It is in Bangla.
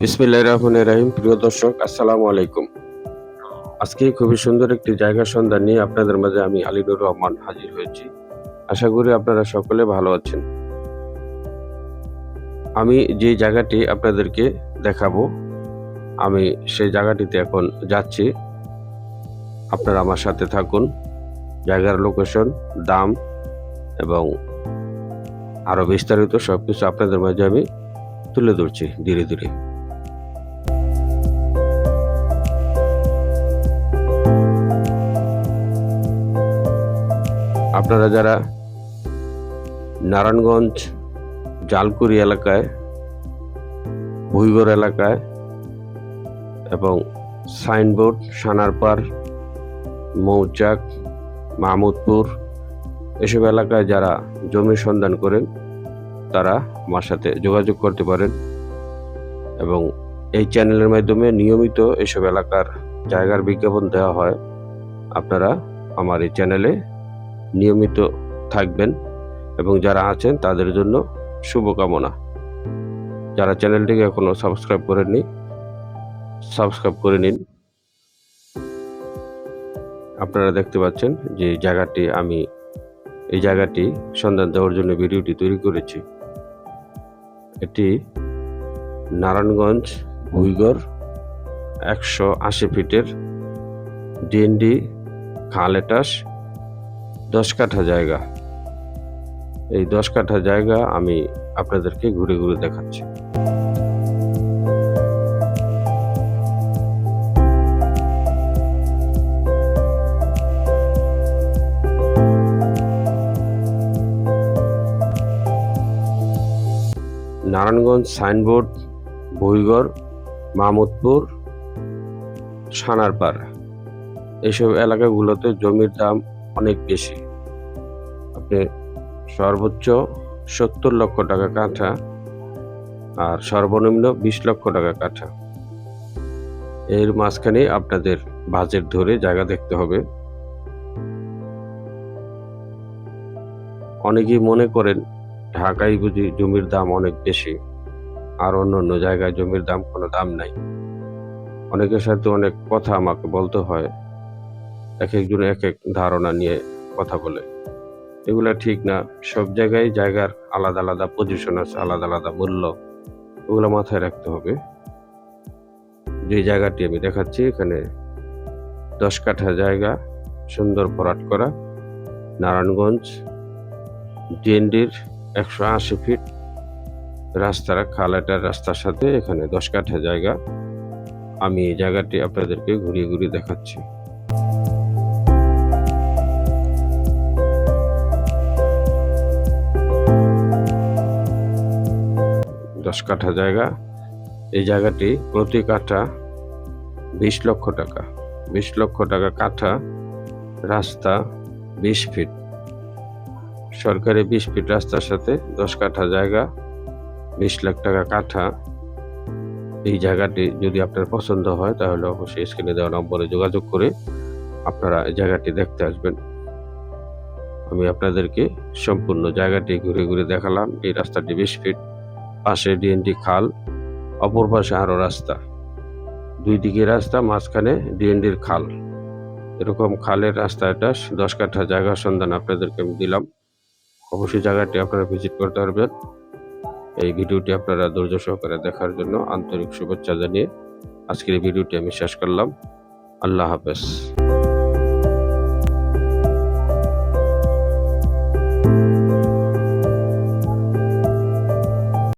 বিসমিল্লাহ রহমান রাহিম। প্রিয় দর্শক, আসসালামু আলাইকুম। আজকে খুবই সুন্দর একটি জায়গা সন্ধান নিয়ে আপনাদের মাঝে আমি আলিনুর রহমান হাজির হয়েছি। আশা করি আপনারা সকলে ভালো আছেন। আমি যে জায়গাটি আপনাদেরকে দেখাবো, আমি সেই জায়গাটিতে এখন যাচ্ছি। আপনারা আমার সাথে থাকুন। জায়গার লোকেশন, দাম এবং আরও বিস্তারিত সব কিছু আপনাদের মাঝে আমি তুলে ধরছি ধীরে ধীরে। আপনারা যারা নারায়ণগঞ্জ, জালকুড়ি এলাকায়, ভুইগড় এলাকায় এবং সাইনবোর্ড, সানারপাড়, মৌচাক মাহমুদপুর এসব এলাকায় যারা জমির সন্ধান করেন, তারা আমার সাথে যোগাযোগ করতে পারেন এবং এই চ্যানেলের মাধ্যমে নিয়মিত এসব এলাকার জায়গার বিজ্ঞাপন দেওয়া হয়। আপনারা আমার এই চ্যানেলে নিয়মিত থাকবেন এবং যারা আছেন তাদের জন্য শুভকামনা। যারা চ্যানেলটিকে এখনও সাবস্ক্রাইব করেননি, সাবস্ক্রাইব করে নিন। আপনারা দেখতে পাচ্ছেন যে জায়গাটি, আমি এই জায়গাটি সন্ধান দেওয়ার জন্য ভিডিওটি তৈরি করেছি। এটি নারায়ণগঞ্জ ভুইগড় একশো আশি ফিটের ডিএনডি খালেটাস দশ কাঠা জায়গা। এই দশ কাঠা জায়গা আমি আপনাদেরকে ঘুরে ঘুরে দেখাচ্ছি। নারায়ণগঞ্জ সাইনবোর্ড বইগড় মামুদপুর সানারপাড়া। এইসব এলাকাগুলোতে জমির দাম অনেক বেশি। আপনি সর্বোচ্চ সত্তর লক্ষ টাকা কাঠা আর সর্বনিম্ন বিশ লক্ষ টাকা কাঠা। এর মাঝখানে আপনাদের বাজেট ধরে জায়গা দেখতে হবে। অনেকেই মনে করেন, ঢাকায় বুঝি জমির দাম অনেক বেশি আর অন্য অন্য জায়গায় জমির দাম কোনো দাম নাই। অনেকের সাথে অনেক কথা আমাকে বলতে হয়। এক একজন এক এক ধারণা নিয়ে কথা বলে। এগুলো ঠিক না। সব জায়গায় জায়গার আলাদা আলাদা পজিশন আছে, আলাদা আলাদা মূল্য। ওগুলো মাথায় রাখতে হবে। যে জায়গাটি আমি দেখাচ্ছি, এখানে দশ কাঠা জায়গা, সুন্দর ভরাট করা, নারায়ণগঞ্জ ডিএনডির একশো আশি ফিট রাস্তার খালাটার রাস্তার সাথে এখানে দশ কাঠা জায়গা। আমি এই জায়গাটি আপনাদেরকে ঘুরিয়ে ঘুরিয়ে দেখাচ্ছি। দশ কাঠা জায়গা। এই জায়গাটি প্রতি কাঠা বিশ লক্ষ টাকা। বিশ লক্ষ টাকা কাঠা, রাস্তা বিশ ফিট। সরকারি বিশ ফিট রাস্তার সাথে দশ কাঠা জায়গা, বিশ লাখ টাকা কাঠা। এই জায়গাটি যদি আপনার পছন্দ হয়, তাহলে অবশ্যই স্ক্রিনে দেওয়া নম্বরে যোগাযোগ করে আপনারা এই জায়গাটি দেখতে আসবেন। আমি আপনাদেরকে সম্পূর্ণ জায়গাটি ঘুরে ঘুরে দেখালাম। এই রাস্তাটি বিশ ফিট। পাশে ডিএনডি খাল, অপর পাশে আরও রাস্তা। দুই দিকে রাস্তা, মাঝখানে ডিএনডির খাল। এরকম খালের রাস্তা এটা, দশ কাঠা জায়গা সন্ধান আপনাদেরকে আমি দিলাম। অবশ্যই জায়গাটি আপনারা ভিজিট করতে পারবেন। এই ভিডিওটি আপনারা ধৈর্য সহকারে দেখার জন্য আন্তরিক শুভেচ্ছা জানিয়ে আজকের এই ভিডিওটি আমি শেষ করলাম। আল্লাহ হাফেজ।